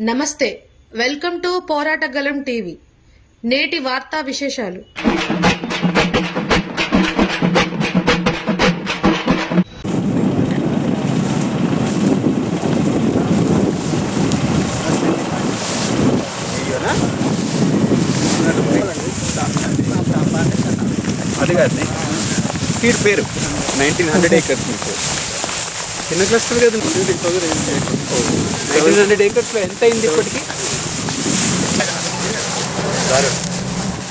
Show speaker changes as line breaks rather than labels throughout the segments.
నమస్తే welcome to పోరాటగలం TV. నేటి వార్తా విశేషాలు.
అది కాదు సీడ్ పేరు. నైన్టీన్ హండ్రెడ్ ఏకర్స్ మీకు. చిన్న క్లస్టర్ కదా నైన్టీన్ హండ్రెడ్ ఏకర్స్లో ఎంత అయింది ఇప్పటికి?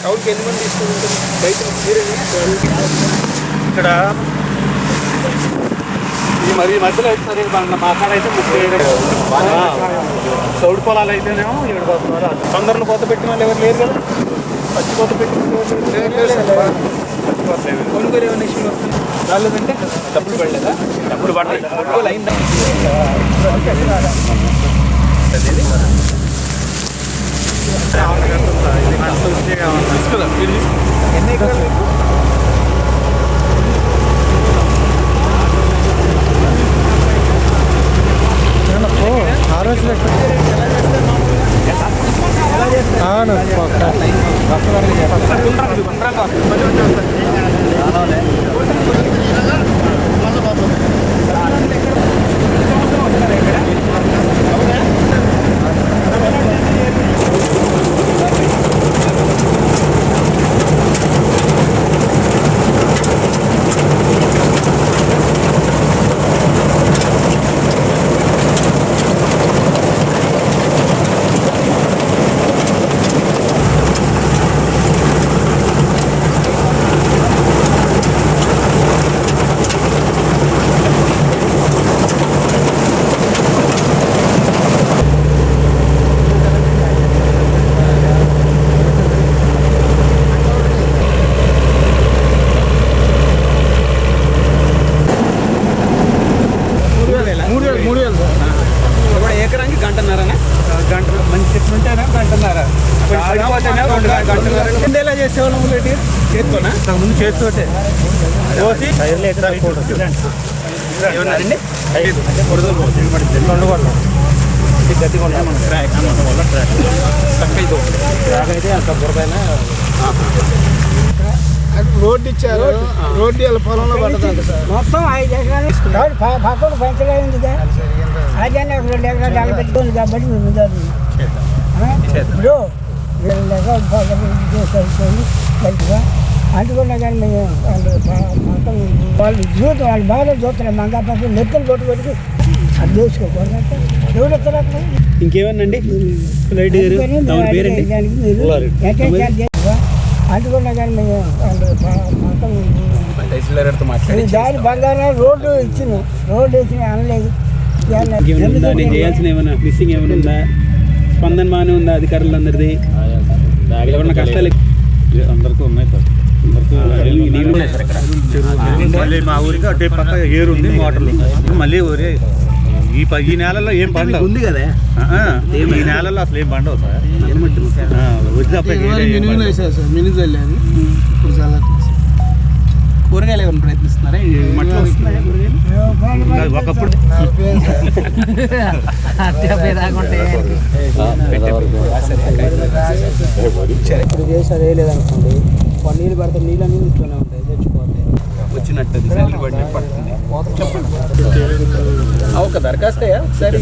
కౌలుకి ఎన్ని మంది తీసుకుంటారు రైతులు?
ఇక్కడ ఈ మరి మధ్యలో అయితే మన మా కాడ అయితే ముప్పై ఏడు చౌడు పొలాలు అయితేనేమో ఏడు పోతున్నారు
తొందరలో కొత్త పెట్టిన వాళ్ళు ఎవరు లేరు కదా. పచ్చి కొత్త పెట్టిన. కొనుగోలు ఏమైనా ఇష్యూలు వస్తున్నాయి రాలేదంటే డబ్బులు పడలేదా?
డబ్బులు పడ్డాయి
కొనుగోలు అయిందా? తీసుకురా మీరు తీసుకురా.
పక్క పక్క
ఎలా చేసేవాళ్ళం చేత్తోనా?
ముందు చేతితోటే. కోసి
ఏమన్నారండి?
రెండు కొట్ల ఇది గట్టి కొట్ల మన ట్రాక్ అన్నమాట వల్ల ట్రాక్
తక్కువ
ట్రాక్ అయితే అంత బురదైనా
రోడ్డు ఇచ్చారు. రోడ్డు? వాళ్ళ పొలంలో సార్.
మొత్తం ఐదు ఎకరాలు పక్కకు పెంచగా ఉంది అదే రెండు ఎకరాలు పెట్టుకుంది కాబట్టి మేము ముందు ఇప్పుడు పక్కకు చేసుకొని మంచిగా అంటుకున్నా కానీ మేము వాళ్ళు జీవితం వాళ్ళు బాగా చూస్తున్నారు మంగా పక్కన నెత్తలు కొట్టు కొట్టుకు అది చేసుకోకూడదు ఎవరు ఎక్కడ
ఇంకేమన్నండి
అంటుకున్నా కానీ మేము వాళ్ళు దారి బంగారం రోడ్డు ఇచ్చిన రోడ్డు ఇచ్చిన అనలేదు.
చేయాల్సిన ఏమైనా మిస్సింగ్ ఏమైనా ఉందా? స్పందన బాగానే ఉందా అధికారులందరిది. ఏమన్నా కష్టాలు
అందరికీ ఉన్నాయి సార్. మళ్ళీ మా ఊరికి అటే పక్క ఏరు ఉంది మోటార్లు. మళ్ళీ ఊరే ఈ ఈ నెలలో ఏం పండవు?
ఉంది కదా?
ఆ, ఈ నెలలో అసలు ఏం పండవు సార్? ఆ,
ఏమైనా ప్రయత్నిస్తున్నారా? మట్టిలో వస్తున్నాయా
ఒకప్పుడు
ఇప్పుడు చేసేది వేయలేదనుకోండి కొన్ని నీళ్ళు పడితే నీళ్ళు అన్నీ ఇంట్లోనే ఉంటాయి తెచ్చిపోతాయి
వచ్చినట్టు అది నీళ్ళు పడినట్టు పడుతుంది. చెప్పండి ఒక దరఖాస్తే ఒకసారి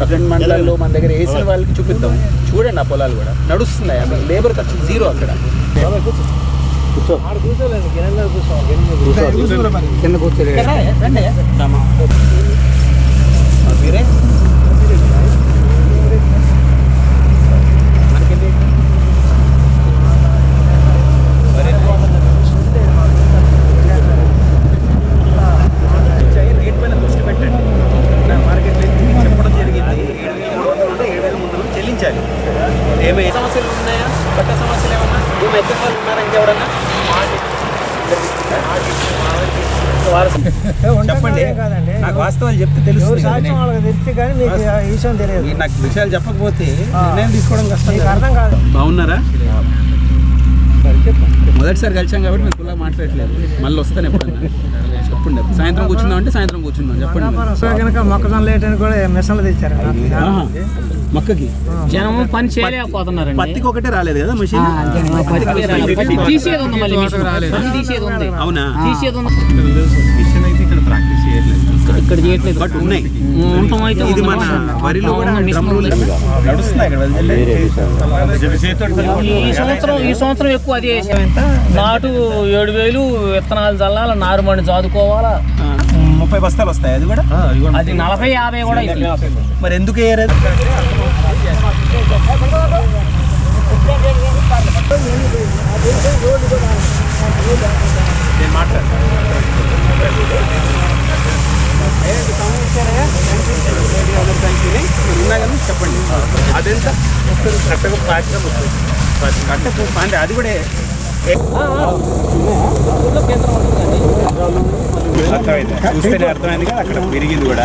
పక్కన మండలాల్లో మన దగ్గర వేసిన వాళ్ళకి చూపిద్దాం. చూడండి ఆ పొలాలు కూడా. నడుస్తున్నాయి? అక్కడ లేబర్ ఖర్చు జీరో అక్కడ.
కింద కూర్చోలే
రండి. ఆ, మీరే మనకెళ్ళి. మరి చాయ్ రేట్ పైన దృష్టి పెట్టండి నా మార్కెట్ రేట్ మీకు చెప్పడం జరిగింది ఏడు వేల మూడు వందలు ఉంటే ఏడు వేల మూడు వందలు చెల్లించాలి ఏమైనా సమస్యలు ఉన్నాయా? పట్ట సమస్యలు ఏమన్నా? ఏమి ఎక్కడ వాళ్ళు ఉన్నారా ఇంకెవరన్నా చెప్పండి నాకు వాస్తవాలు చెప్తే మీరు నాకు విషయాలు చెప్పకపోతే నిర్ణయం తీసుకోవడం కష్టం
మీకు
కదా.
అర్థం కాదు.
బాగున్నారా? మొదటిసారి కలిసాం కాబట్టి మీకు ఇలా మాట్లాడట్లేదు. మళ్ళీ వస్తాను ఎప్పుడన్నా. చెప్పండి. సాయంత్రం కూర్చుందాం అంటే సాయంత్రం కూర్చుందాం చెప్పండి
కనుక మొక్కజొన్న లేటని కూడా మిషన్లు తెచ్చారు.
మక్కకి?
జనం పని చేయలేకపోతున్నారండి.
పత్తికి ఒకటే రాలేదు కదా మషిన్?
తీసేది ఉంది మళ్ళీ
అవునా?
తీసేది ఉంది.
మిషన్ అయితే ఇక్కడ ప్రాక్టీస్ చేయట్లేదు.
ఇక్కడ చేయట్లేదు.
బట్ ఉన్నాయి.
ఉంటాం అయితే
ఇది. మన వరిలో కూడా
అవును, మిషన్
డ్రమ్ రూల్
ఉంది.
నడుస్తున్నాయి ఇక్కడ
ఈ సంవత్సరం ఈ సంవత్సరం ఎక్కువ అదే వేసాం ఎంత? నాటు ఏడు వేలు విత్తనాలు చల్లాల నారుమణి చాదుకోవాలా?
ముప్పై బస్తాలు వస్తాయి అది కూడా?
అది నలభై యాభై కూడా.
మరి ఎందుకు వేయలేదు నేను మాట్లాడతాను. చెప్పండి అదెంత కరెక్ట్గా ప్రాక్టికల్ వస్తుంది కరెక్ట్ అంటే అది కూడా అర్థమైంది. చూస్తేనే అర్థమైంది కదా అక్కడ పెరిగింది కూడా.